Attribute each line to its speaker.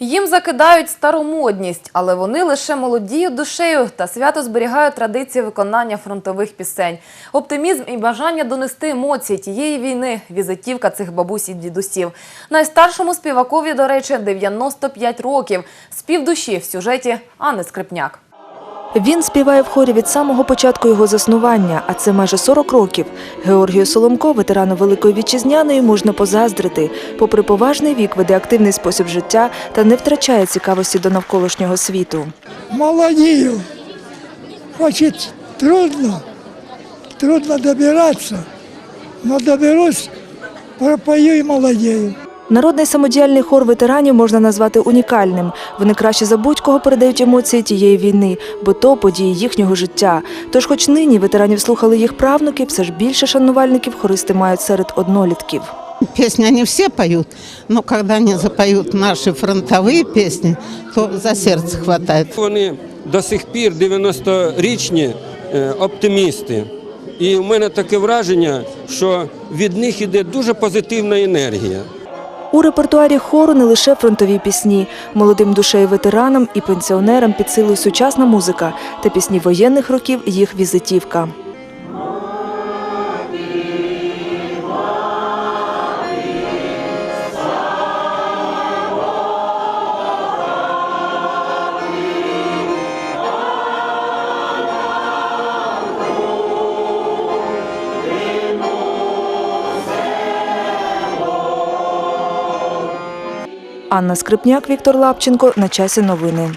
Speaker 1: Їм закидають старомодність, але вони лише молодіють душею та свято зберігають традиції виконання фронтових пісень. Оптимізм і бажання донести емоції тієї війни – візитівка цих бабусь і дідусів. Найстаршому співакові, до речі, 95 років. Спів душі в сюжеті Анни Скрипняк.
Speaker 2: Він співає в хорі від самого початку його заснування, а це майже 40 років. Георгію Соломко, ветерану Великої Вітчизняної, можна позаздрити. Попри поважний вік, веде активний спосіб життя та не втрачає цікавості до навколишнього світу.
Speaker 3: молодею. Очень трудно, трудно добираться, но доберусь, пропою и молодею.
Speaker 2: Народний самодіяльний хор ветеранів можна назвати унікальним. Вони краще за будь-кого передають емоції тієї війни, бо то події їхнього життя. Тож, хоч нині ветеранів слухали їх правнуки, все ж більше шанувальників хористи мають серед однолітків.
Speaker 4: Песни они все поют, но когда они запоют наши фронтовые песни, то за сердце хватает.
Speaker 5: Вони до сих пір 90-річні е, оптимісти. І в мене таке враження, що від них іде дуже позитивна енергія.
Speaker 2: У репертуарі хору не лише фронтові пісні. Молодим душею ветеранам і пенсіонерам під силу сучасна музика та пісні воєнних років їх візитівка. Анна Скрипняк, Віктор Лапченко. На часі новини.